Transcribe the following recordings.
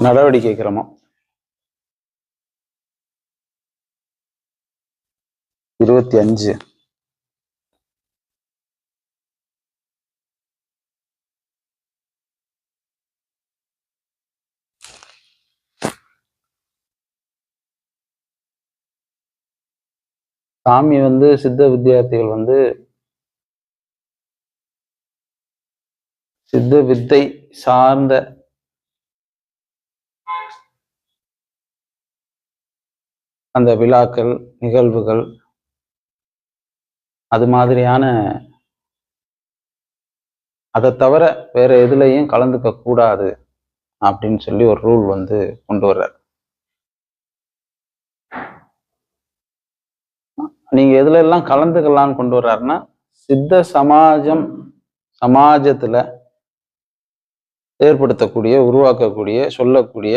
நடவடிக்கை கிரமம் இருபத்தி அஞ்சு. சாமி வந்து சித்த வித்தியார்த்திகள் வந்து சித்த வித்தை சார்ந்த அந்த விழாக்கள் நிகழ்வுகள் அது மாதிரியான அதை தவிர வேற எதுலையும் கலந்துக்க கூடாது அப்படின்னு சொல்லி ஒரு ரூல் வந்து கொண்டு வர்றார். நீங்க எதுல எல்லாம் கலந்துக்கலாம்னு கொண்டு வர்றாருன்னா சித்த சமாஜம் சமாஜத்துல ஏற்படுத்தக்கூடிய உருவாக்கக்கூடிய சொல்லக்கூடிய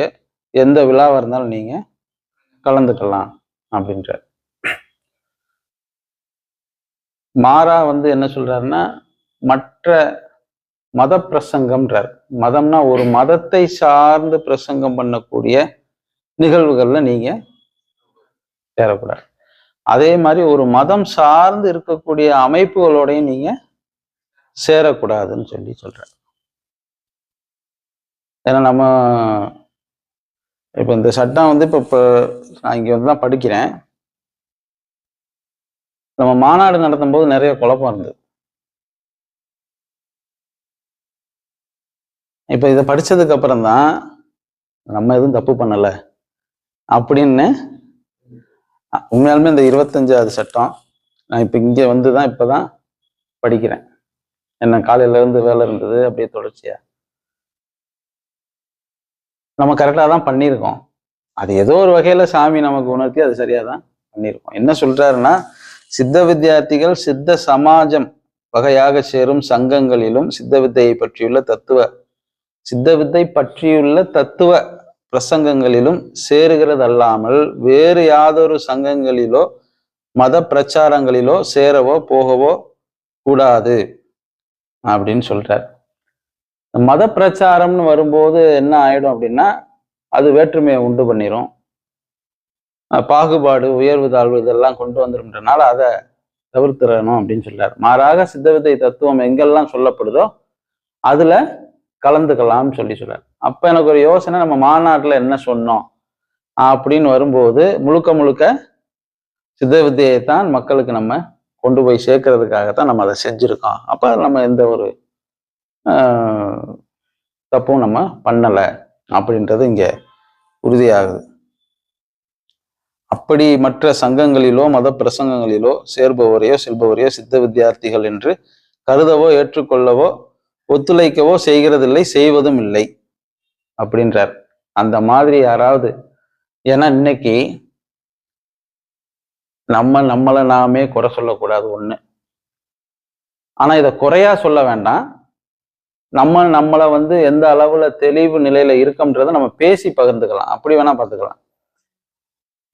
எந்த விழாவாக இருந்தாலும் நீங்க கலந்துக்கலாம் அப்படின்றார். மாறா வந்து என்ன சொல்றாருன்னா மற்ற மத பிரசங்கம்ன்றார் மதம்னா ஒரு மதத்தை சார்ந்து பிரசங்கம் பண்ணக்கூடிய நிகழ்வுகள்ல நீங்க சேரக்கூடாது. அதே மாதிரி ஒரு மதம் சார்ந்து இருக்கக்கூடிய அமைப்புகளோடையும் நீங்க சேரக்கூடாதுன்னு சொல்லி சொல்றார். ஏன்னா நம்ம இப்போ இந்த சட்டம் வந்து இப்போ இப்போ நான் இங்கே வந்து தான் படிக்கிறேன். நம்ம மாநாடு நடத்தும் போது நிறைய குழப்பம் இருந்தது. இப்போ இதை படித்ததுக்கு அப்புறம் தான் நம்ம எதுவும் தப்பு பண்ணலை அப்படின்னு உண்மையாலுமே இந்த இருபத்தஞ்சாவது சட்டம் நான் இப்போ இங்கே வந்து தான் இப்போ தான் படிக்கிறேன். என்ன காலையில இருந்து வேலை இருந்தது அப்படியே தொடர்ச்சியாக நம்ம கரெக்டாக தான் பண்ணியிருக்கோம். அது ஏதோ ஒரு வகையில் சாமி நமக்கு உணர்த்தி அது சரியாக தான் பண்ணியிருக்கோம். என்ன சொல்றாருன்னா சித்த வித்தியார்த்திகள் சித்த சமாஜம் வகையாக சேரும் சங்கங்களிலும் சித்த வித்தையை பற்றியுள்ள தத்துவ சித்த வித்தை பற்றியுள்ள தத்துவ பிரசங்கங்களிலும் சேருகிறது அல்லாமல் வேறு யாதொரு சங்கங்களிலோ மத பிரச்சாரங்களிலோ சேரவோ போகவோ கூடாது அப்படின்னு சொல்றார். மத பிரச்சாரம்னு வரும்போது என்ன ஆயிடும் அப்படின்னா அது வேற்றுமையை உண்டு பண்ணிரும். பாகுபாடு உயர்வு தாழ்வு இதெல்லாம் கொண்டு வந்துருன்றனால அதை தவிர்த்திடணும் அப்படின்னு சொல்றாரு. மாறாக சித்தவித்தை தத்துவம் எங்கெல்லாம் சொல்லப்படுதோ அதுல கலந்துக்கலாம்னு சொல்லி சொல்றாரு. அப்ப எனக்கு ஒரு யோசனை நம்ம மாநாட்டில் என்ன சொன்னோம்? அப்படின்னு வரும்போது முழுக்க முழுக்க சித்த வித்தையை தான் மக்களுக்கு நம்ம கொண்டு போய் சேர்க்கறதுக்காகத்தான் நம்ம அதை செஞ்சிருக்கோம். அப்ப நம்ம எந்த ஒரு தப்பும் நம்ம பண்ணலை அப்படின்றது இங்க உறுதியாகுது. அப்படி மற்ற சங்கங்களிலோ மத பிரசங்கங்களிலோ சேர்பவரையோ செல்பவரையோ சித்த வித்தியார்த்திகள் என்று கருதவோ ஏற்றுக்கொள்ளவோ ஒத்துழைக்கவோ செய்கிறதில்லை செய்வதும் இல்லை அப்படின்றார். அந்த மாதிரி யாராவது ஏன்னா இன்னைக்கு நம்ம நம்மளை நாமே குறை சொல்லக்கூடாது ஒன்று ஆனா இதை குறையா சொல்ல வேண்டாம். நம்ம நம்மளை வந்து எந்த அளவுல தெளிவு நிலையில இருக்கோம்ன்றதை நம்ம பேசி பகிர்ந்துக்கலாம். அப்படி வேணா பார்த்துக்கலாம்.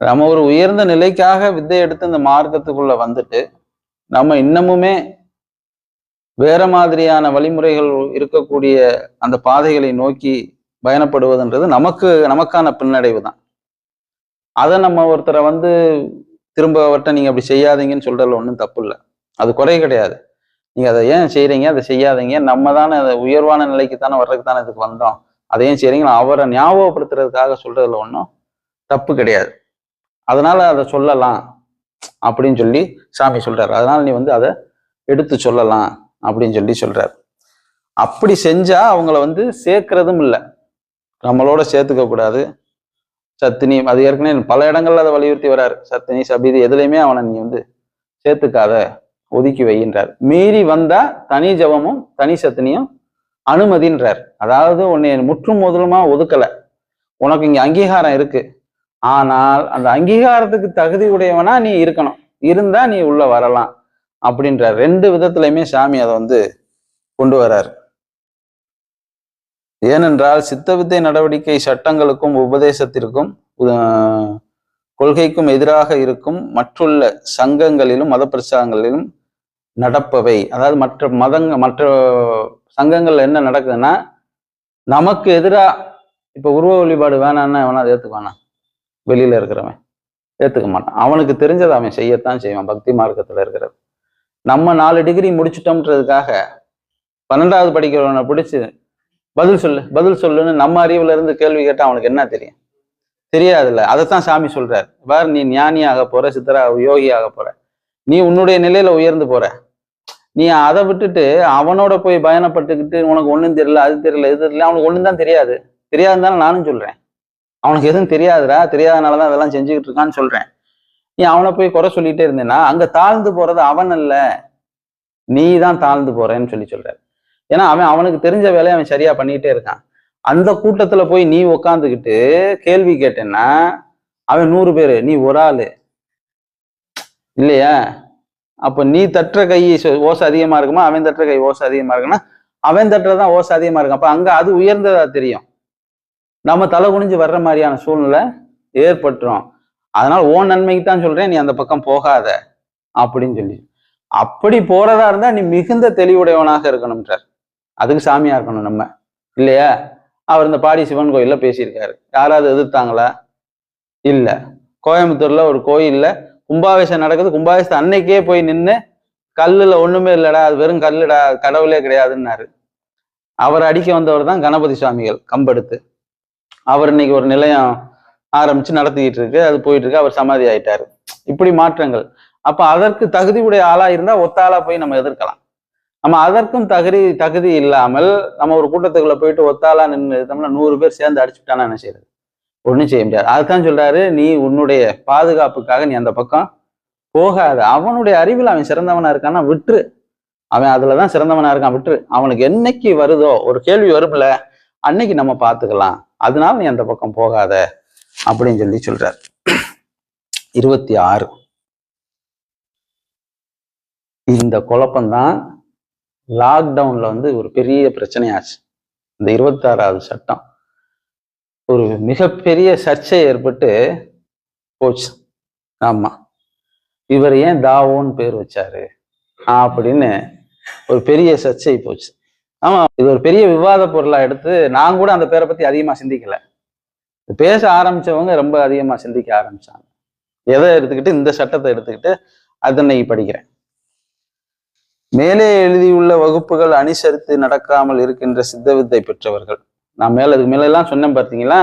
நம்ம ஒரு உயர்ந்த நிலைக்காக வித்தை எடுத்து இந்த மார்க்கத்துக்குள்ள வந்துட்டு நம்ம இன்னமுமே வேற மாதிரியான வழிமுறைகள் இருக்கக்கூடிய அந்த பாதைகளை நோக்கி பயணப்படுவதுன்றது நமக்கு நமக்கான பின்னடைவு தான். அதை நம்ம ஒருத்தரை வந்து திரும்ப அவர்கிட்ட நீங்க அப்படி செய்யாதீங்கன்னு சொல்றதுல ஒன்றும் தப்பு இல்லை. அது குறை கிடையாது. நீங்கள் அதை ஏன் செய்கிறீங்க அதை செய்யாதீங்க. நம்ம தானே அதை உயர்வான நிலைக்கு தானே வர்றதுக்கு தானே இதுக்கு வந்தோம். அதை ஏன் செய்றீங்க அவரை ஞாபகப்படுத்துறதுக்காக சொல்கிறதுல ஒன்றும் தப்பு கிடையாது. அதனால அதை சொல்லலாம் அப்படின்னு சொல்லி சாமி சொல்றாரு. அதனால நீ வந்து அதை எடுத்து சொல்லலாம் அப்படின்னு சொல்லி சொல்றாரு. அப்படி செஞ்சா அவங்கள வந்து சேர்க்கறதும் இல்லை. நம்மளோட சேர்த்துக்க கூடாது. சத்தினி அது ஏற்கனவே பல இடங்கள்ல அதை வலியுறுத்தி வராரு. சத்தினி சபீதி எதுலையுமே அவனை நீ வந்து சேர்த்துக்காத. ஒதுக்கி வைகின்றார். மீறி வந்தா தனி ஜபமும் தனி சத்தினியும் அனுமதின்றார். அதாவது உன்னை முற்றும் முதலுமா ஒதுக்கல. உனக்கு இங்க அங்கீகாரம் இருக்கு. ஆனால் அந்த அங்கீகாரத்துக்கு தகுதி உடையவனா நீ இருக்கணும். இருந்தா நீ உள்ள வரலாம் அப்படின்றார். ரெண்டு விதத்திலையுமே சாமி அதை வந்து கொண்டு வர்றார் ஏனென்றால் சித்தவித்தை நடவடிக்கை சட்டங்களுக்கும் உபதேசத்திற்கும் கொள்கைக்கும் எதிராக இருக்கும் மற்றுள்ள சங்கங்களிலும் மத பிரச்சாரங்களிலும் நடப்பவை. அதாவது மற்ற மதங்க மற்ற சங்கங்கள்ல என்ன நடக்குதுன்னா நமக்கு எதிரா இப்ப உருவ வழிபாடு வேணான்னா அவனா அதை ஏத்துக்குவானா? வெளியில இருக்கிறவன். ஏத்துக்க மாட்டான். அவனுக்கு தெரிஞ்சதை அவன் செய்யத்தான் செய்வான். பக்தி மார்க்கத்துல இருக்கிறது. நம்ம நாலு டிகிரி முடிச்சிட்டோம்ன்றதுக்காக பன்னெண்டாவது படிக்கிறவனை பிடிச்சி பதில் சொல்லு பதில் சொல்லுன்னு நம்ம அறிவுல இருந்து கேள்வி கேட்டா அவனுக்கு என்ன தெரியும்? தெரியாதுல்ல. அதைத்தான் சாமி சொல்றாரு. வேற நீ ஞானியாக போற சித்தரா யோகியாக போற. நீ உன்னுடைய நிலையில உயர்ந்து போற. நீ அதை விட்டுட்டு அவனோட போய் பயணப்பட்டுக்கிட்டு உனக்கு ஒன்றும் தெரியல அது தெரியல இது தெரியல அவனுக்கு ஒன்றும் தான் தெரியாது. தெரியாதுன்னு தானே நானும் சொல்றேன். அவனுக்கு எதுவும் தெரியாதுடா தெரியாதனாலதான் அதெல்லாம் செஞ்சுக்கிட்டு இருக்கான்னு சொல்றேன். நீ அவனை போய் குறை சொல்லிட்டே இருந்தேன்னா அங்க தாழ்ந்து போறது அவன் அல்ல. நீ தான் தாழ்ந்து போறேன்னு சொல்லி சொல்றாரு. ஏன்னா அவன் அவனுக்கு தெரிஞ்ச வேலையை அவன் சரியா பண்ணிக்கிட்டே இருக்கான். அந்த கூட்டத்துல போய் நீ உக்காந்துக்கிட்டு கேள்வி கேட்டேன்னா அவன் நூறு பேரு நீ ஒரு ஆளு. இல்லையா? அப்போ நீ தட்டுற கை ஓசை அதிகமாக இருக்குமா? அவன் தட்டுற கை ஓசை அதிகமாக இருக்குன்னா அவன் தட்டுறதான் ஓசை அதிகமாக இருக்கும். அப்போ அங்கே அது உயர்ந்ததா தெரியும். நம்ம தலை குனிஞ்சு வர்ற மாதிரியான சூழ்நிலை ஏற்பட்டுரும். அதனால் ஓன் நன்மைக்கு தான் சொல்கிறேன் நீ அந்த பக்கம் போகாத. அப்படின்னு சொல்லி அப்படி போறதா இருந்தா நீ மிகுந்த தெளிவுடையவனாக இருக்கணும்ன்றார். அதுக்கு சாமியா இருக்கணும் நம்ம. இல்லையா? அவர் இந்த பாடி சிவன் கோயில்ல பேசியிருக்காரு. யாராவது எதிர்த்தாங்களா? இல்ல. கோயம்புத்தூர்ல ஒரு கோயில்ல கும்பாபிஷேகம் நடக்குது. கும்பாபிஷேகம் அன்னைக்கே போய் நின்று கல்லுல ஒண்ணுமே இல்லடா அது வெறும் கல்லுடா கடவுளே கிடையாதுன்னாரு. அவர் அடிக்க வந்தவர் தான் கணபதி சுவாமிகள் கம்பெடுத்து. அவர் இன்னைக்கு ஒரு நிலையம் ஆரம்பிச்சு நடத்திக்கிட்டு இருக்கு. அது போயிட்டு இருக்கு. அவர் சமாதி ஆயிட்டாரு. இப்படி மாற்றங்கள். அப்ப அதற்கு தகுதி உடைய ஆளா இருந்தா ஒத்த ஆளா போய் நம்ம எதிர்க்கலாம். நம்ம அதற்கும் தகுதி தகுதி இல்லாமல் நம்ம ஒரு கூட்டத்துக்குள்ள போயிட்டு ஒத்தாளா நின்று நம்மள நூறு பேர் சேர்ந்து அடிச்சுட்டானா என்ன செய்யறது? ஒண்ணும் செய்ய முடியாது. அதுதான் சொல்றாரு நீ உன்னுடைய பாதுகாப்புக்காக நீ அந்த பக்கம் போகாத. அவனுடைய அறிவில் அவன் சிறந்தவனா இருக்கான்னா விட்டுரு. அவன் அதுலதான் சிறந்தவனா இருக்கான் விட்டுரு. அவனுக்கு என்னைக்கு வருதோ ஒரு கேள்வி வரும்ல அன்னைக்கு நம்ம பார்த்துக்கலாம் அதனால நீ அந்த பக்கம் போகாத. அப்படின்னு சொல்லி சொல்றார். இருபத்தி ஆறு. இந்த குழப்பம்தான் லாக்டவுன்ல வந்து ஒரு பெரிய பிரச்சனையாச்சு. இந்த இருபத்தாறாவது சட்டம். ஒரு மிகப்பெரிய சர்ச்சை ஏற்பட்டு போச்சு. ஆமா. இவர் ஏன் தாவோன்னு பேர் வச்சாரு? அப்படின்னு ஒரு பெரிய சர்ச்சை போச்சு. ஆமா இது ஒரு பெரிய விவாத பொருளா எடுத்து நான் கூட அந்த பேரை பத்தி அதிகமா சிந்திக்கல. பேச ஆரம்பிச்சவங்க ரொம்ப அதிகமா சிந்திக்க ஆரம்பிச்சாங்க. எதை எடுத்துக்கிட்டு இந்த சட்டத்தை எடுத்துக்கிட்டு அதனை படிக்கிறேன். மேலே எழுதியுள்ள வகுப்புகள் அனுசரித்து நடக்காமல் இருக்கின்ற சித்த வித்தை பெற்றவர்கள். நான் மேல இதுக்கு மேல எல்லாம் சொன்னேன் பார்த்தீங்களா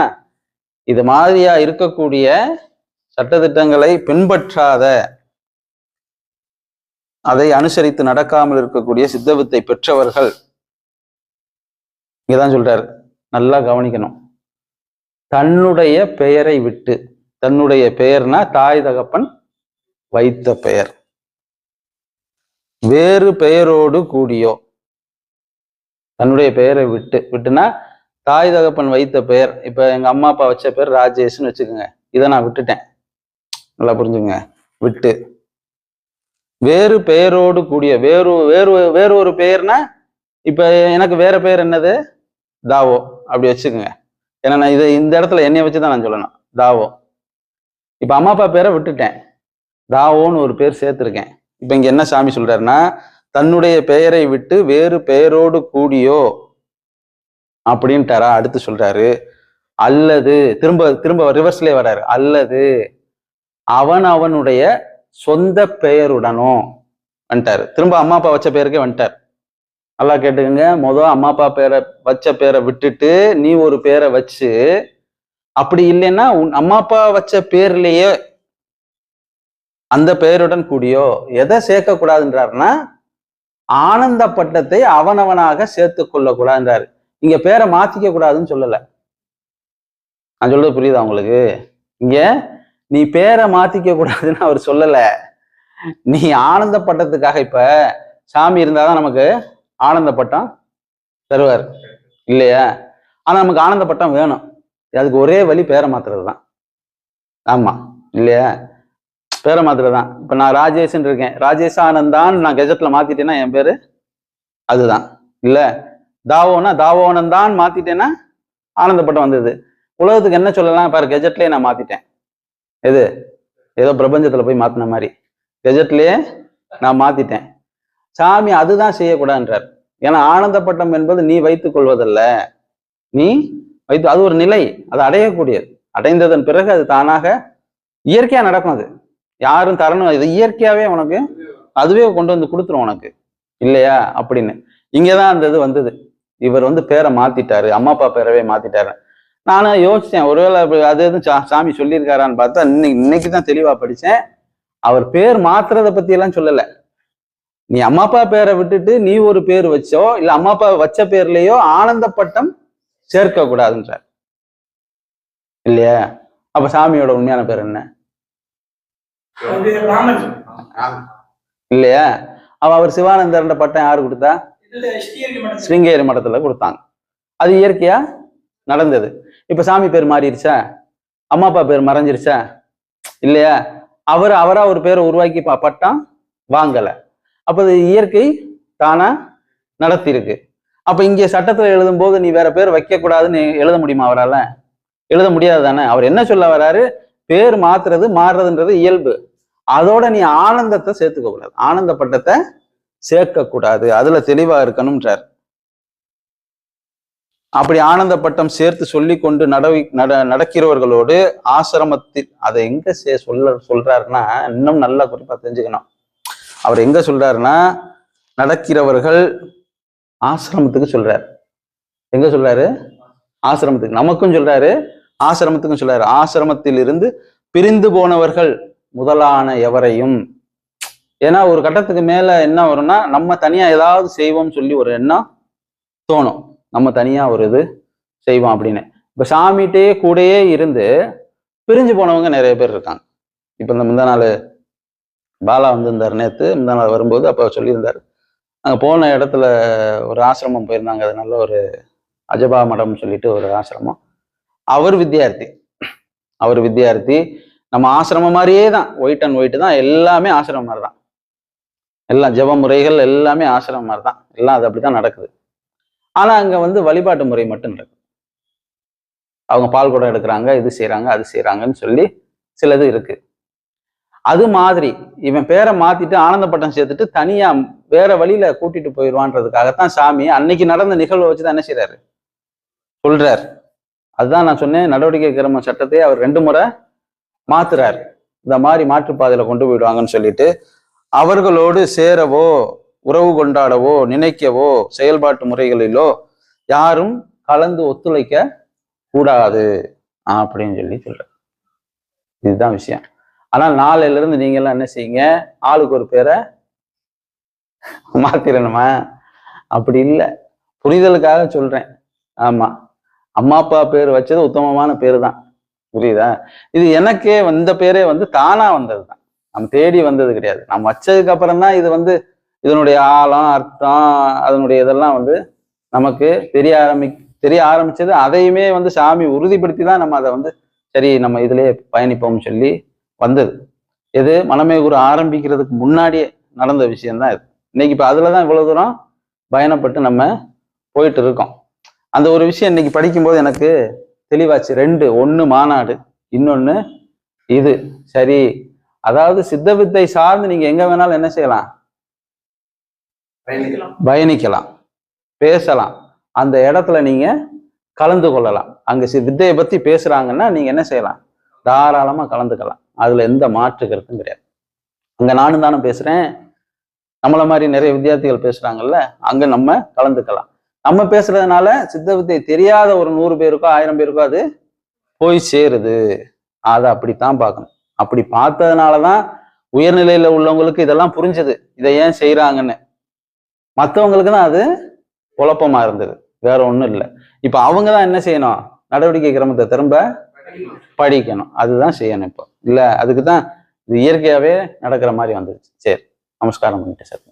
இது மாதிரியா இருக்கக்கூடிய சட்டத்திட்டங்களை பின்பற்றாத அதை அனுசரித்து நடக்காமல் இருக்கக்கூடிய சித்தவித்தை பெற்றவர்கள். இங்கதான் சொல்றாரு. நல்லா கவனிக்கணும். தன்னுடைய பெயரை விட்டு தன்னுடைய பெயர்னா தாய் தகப்பன் வைத்த பெயர். வேறு பெயரோடு கூடியோ தன்னுடைய பெயரை விட்டு விட்டுனா தாய் தகப்பன் வைத்த பெயர். இப்போ எங்கள் அம்மா அப்பா வச்ச பேர் ராஜேஷ்னு வச்சுக்கோங்க. இதை நான் விட்டுட்டேன். நல்லா புரிஞ்சுங்க விட்டு. வேறு பெயரோடு கூடிய வேறு வேறு வேறு ஒரு பெயர்னா இப்போ எனக்கு வேற பெயர் என்னது? தாவோ. அப்படி வச்சுக்கோங்க. ஏன்னா நான் இதை இந்த இடத்துல என்னைய வச்சு தான் நான் சொல்லணும். தாவோ. இப்போ அம்மா அப்பா பேரை விட்டுட்டேன். தாவோன்னு ஒரு பேர் சேர்த்துருக்கேன். இப்போ இங்கே என்ன சாமி சொல்கிறாருன்னா தன்னுடைய பெயரை விட்டு வேறு பெயரோடு கூடியோ அப்படின்ட்டாரா? அடுத்து சொல்றாரு அல்லது திரும்ப திரும்ப ரிவர்ஸ்லே வராரு அல்லது அவன் அவனுடைய சொந்த பெயருடனும் வந்துட்டாரு. திரும்ப அம்மா அப்பா வச்ச பேருக்கே வந்துட்டார். நல்லா கேட்டுக்கோங்க. மொதல் அம்மா அப்பா பேரை வச்ச பேரை விட்டுட்டு நீ ஒரு பேரை வச்சு அப்படி இல்லைன்னா உன் அம்மா அப்பா வச்ச பேர்லயே அந்த பெயருடன் கூடியோ எதை சேர்க்க கூடாதுன்றாருன்னா ஆனந்த பட்டத்தை அவனவனாக சேர்த்து கொள்ளக்கூடாதுன்றாரு இங்க பேரை மாத்திக்க கூடாதுன்னு சொல்லல. நான் சொல்றது புரியுதா உங்களுக்கு? இங்க நீ பேரை மாத்திக்க கூடாதுன்னு அவர் சொல்லல. நீ ஆனந்தப்பட்டதுக்காக இப்ப சாமி இருந்தாதான் நமக்கு ஆனந்தப்பட்டம் தருவார். இல்லையா? ஆனா நமக்கு ஆனந்தப்பட்டம் வேணும். அதுக்கு ஒரே வழி பேரை மாத்துறது தான். ஆமா. இல்லையா? பேரை மாத்துறது தான். இப்ப நான் ராஜேஷ்ன்னு இருக்கேன். ராஜேஷ் ஆனந்தான் நான் கெஜெட்ல மாத்திட்டேன்னா என் பேரு அதுதான். இல்லை? தாவோனா தாவோனந்தான் மாத்திட்டேன்னா ஆனந்தப்பட்டம் வந்தது. உலகத்துக்கு என்ன சொல்லலாம் பாரு கெஜெட்லயே நான் மாத்திட்டேன். எது? ஏதோ பிரபஞ்சத்துல போய் மாத்தின மாதிரி. கெஜெட்லயே நான் மாத்திட்டேன். சாமி அதுதான் செய்யக்கூடாதுன்றார். ஏன்னா ஆனந்தப்பட்டம் என்பது நீ வைத்துக் கொள்வதல்ல. நீ வைத்து அது ஒரு நிலை. அது அடையக்கூடியது. அடைந்ததன் பிறகு அது தானாக இயற்கையா நடக்கும் அது. யாரும் தரணும் இது இயற்கையாவே உனக்கு அதுவே கொண்டு வந்து கொடுத்துரும் உனக்கு. இல்லையா? அப்படின்னு. இங்கதான் அந்த இது வந்தது. இவர் வந்து பேரை மாத்திட்டாரு அம்மா அப்பா பேரவே மாத்திட்டாரு. நானும் யோசிச்சேன் ஒருவேளை அது எதுவும் சா- சாமி சொல்லியிருக்காரான்னு பார்த்தா இன்னைக்கு இன்னைக்கு தான் தெளிவா படிச்சேன். அவர் பேர் மாத்துறத பத்தி எல்லாம் சொல்லல. நீ அம்மா அப்பா பேரை விட்டுட்டு நீ ஒரு பேர் வச்சோ இல்ல அம்மா அப்பா வச்ச பேர்லயோ ஆனந்த பட்டம் சேர்க்க கூடாதுன்றார் இல்லையா? அப்ப சாமியோட உண்மையான பேர் என்ன? இல்லையா? அவ அவர் சிவானந்தர்ன்ற பட்டம் யாரு கொடுத்தா? ஸ்ருங்கேரி மடத்துல கொடுத்தாங்க. அது இயற்கையா நடந்தது. இப்ப சாமி பேர் மாறிடுச்சா அம்மா அப்பா பேர் மறைஞ்சிருச்சா? இல்லையா? அவர் அவரா ஒரு பேரை உருவாக்கி பட்டான் பட்டம் வாங்கல. அப்ப அது இயற்கை தானா நடத்தியிருக்கு அப்ப இங்கே சட்டத்துல எழுதும் போது நீ வேற பேர் வைக்க கூடாதுன்னு எழுத முடியுமா அவரால? எழுத முடியாது தானே? அவர் என்ன சொல்ல வராரு? பேர் மாத்துறது மாறுறதுன்றது இயல்பு. அதோட நீ ஆனந்தத்தை சேர்த்துக்க கூடாது ஆனந்த பட்டத்தை சேர்க்கக்கூடாது அதுல தெளிவா இருக்கணும்ன்றார். அப்படி ஆனந்த பட்டம் சேர்த்து சொல்லி கொண்டு நடவி நட நடக்கிறவர்களோடு ஆசிரமத்தில் அதை எங்க சே சொல்ல சொல்றாருன்னா இன்னும் நல்லா குறிப்பா தெரிஞ்சுக்கணும். அவர் எங்க சொல்றாருன்னா நடக்கிறவர்கள் ஆசிரமத்துக்கு சொல்றாரு. எங்க சொல்றாரு? ஆசிரமத்துக்கு. நமக்கும் சொல்றாரு ஆசிரமத்துக்கும் சொல்றாரு. ஆசிரமத்தில் இருந்து பிரிந்து போனவர்கள் முதலான எவரையும் ஏன்னா ஒரு கட்டத்துக்கு மேல என்ன வரும்னா நம்ம தனியா ஏதாவது செய்வோம்னு சொல்லி ஒரு எண்ணம் தோணும். நம்ம தனியா ஒரு இது செய்வோம் அப்படின்னு. இப்ப சாமிகிட்டே கூடயே இருந்து பிரிஞ்சு போனவங்க நிறைய பேர் இருக்காங்க. இப்ப இந்த முந்தா நாள் பாலா வந்திருந்தார் நேத்து. முந்தா நாள் வரும்போது அப்ப சொல்லியிருந்தார். அங்க போன இடத்துல ஒரு ஆசிரமம் போயிருந்தாங்க. அது நல்ல ஒரு அஜபா மடம் சொல்லிட்டு ஒரு ஆசிரமம். அவர் வித்தியார்த்தி அவர் வித்தியார்த்தி நம்ம ஆசிரமம் மாதிரியே தான். ஒயிட் அண்ட் ஒயிட் தான். எல்லாமே ஆசிரமம் மாதிரி தான். எல்லாம் ஜெப முறைகள் எல்லாமே ஆசிரமம் மாதிரி தான் எல்லாம் அது அப்படித்தான் நடக்குது. ஆனா அங்க வந்து வழிபாட்டு முறை மட்டும் நடக்குது அவங்க பால் குடம் எடுக்கிறாங்க இது செய்யறாங்க அது செய்யறாங்கன்னு சொல்லி சிலது இருக்கு. அது மாதிரி இவன் பேரை மாத்திட்டு ஆனந்தப்பட்டம் சேர்த்துட்டு தனியா வேற வழியில கூட்டிட்டு போயிடுவான்றதுக்காகத்தான் சாமி அன்னைக்கு நடந்த நிகழ்வை வச்சுதான் என்ன செய்றாரு? சொல்றார். அதுதான் நான் சொன்னேன் நடவடிக்கை கிரம சட்டத்தை அவர் ரெண்டு முறை மாத்துறாரு. இந்த மாதிரி மாற்றுப்பாதையில கொண்டு போயிடுவாங்கன்னு சொல்லிட்டு அவர்களோடு சேரவோ உறவு கொண்டாடவோ நினைக்கவோ செயல்பாட்டு முறைகளிலோ யாரும் கலந்து ஒத்துழைக்க கூடாது அப்படின்னு சொல்லி சொல்றேன் இதுதான் விஷயம். ஆனால் நாளையில இருந்து நீங்க எல்லாம் என்ன செய்யுங்க? ஆளுக்கு ஒரு பேரை மாத்திரணுமா? அப்படி இல்லை. புரிதலுக்காக சொல்றேன். ஆமா. அம்மா அப்பா பேர் வச்சது உத்தமமான பேர் தான் புரியுதா? இது எனக்கே இந்த பேரே வந்து தானா வந்தது தான் நம்ம தேடி வந்தது கிடையாது. நம்ம வச்சதுக்கு அப்புறம் தான் இது வந்து இதனுடைய ஆழம் அர்த்தம் அதனுடைய இதெல்லாம் வந்து நமக்கு தெரிய ஆரம்பி தெரிய ஆரம்பிச்சது. அதையுமே வந்து சாமி உறுதிப்படுத்தி தான் நம்ம அதை வந்து சரி நம்ம இதிலே பயணிப்போம்னு சொல்லி வந்தது. எது? மனமே குரு ஆரம்பிக்கிறதுக்கு முன்னாடியே நடந்த விஷயம்தான் இது. இன்னைக்கு இப்போ அதில் தான் இவ்வளோ தூரம் பயணப்பட்டு நம்ம போயிட்டு இருக்கோம். அந்த ஒரு விஷயம் இன்னைக்கு படிக்கும்போது எனக்கு தெளிவாச்சு. ரெண்டு ஒன்று மாநாடு இன்னொன்று இது. சரி அதாவது சித்த வித்தை சார்ந்து நீங்க எங்க வேணாலும் என்ன செய்யலாம்? பயணிக்கலாம். பேசலாம். அந்த இடத்துல நீங்க கலந்து கொள்ளலாம். அங்க சி- வித்தையை பத்தி பேசுறாங்கன்னா நீங்க என்ன செய்யலாம்? தாராளமா கலந்துக்கலாம். அதுல எந்த மாற்று கருத்தும் கிடையாது. அங்க நானும் தானே பேசுறேன். நம்மள மாதிரி நிறைய வித்தியார்த்திகள் பேசுறாங்கல்ல அங்க நம்ம கலந்துக்கலாம். நம்ம பேசுறதுனால சித்த வித்தை தெரியாத ஒரு நூறு பேருக்கோ ஆயிரம் பேருக்கோ அது போய் சேருது. அதை அப்படித்தான் பார்க்கணும். அப்படி பார்த்ததுனால தான் உயர்நிலையில உள்ளவங்களுக்கு இதெல்லாம் புரிஞ்சது. இதை ஏன் செய்யறாங்கன்னு மற்றவங்களுக்கு தான் அது குழப்பமா இருந்தது. வேற ஒன்றும் இல்லை. இப்போ அவங்க தான் என்ன செய்யணும்? நடவடிக்கை கிரமத்தை திரும்ப படிக்கணும். அதுதான் செய்யணும் இப்போ. இல்லை அதுக்கு தான் இது இயற்கையாகவே நடக்கிற மாதிரி வந்துருச்சு. சரி நமஸ்காரம் பண்ணிட்டு சார்.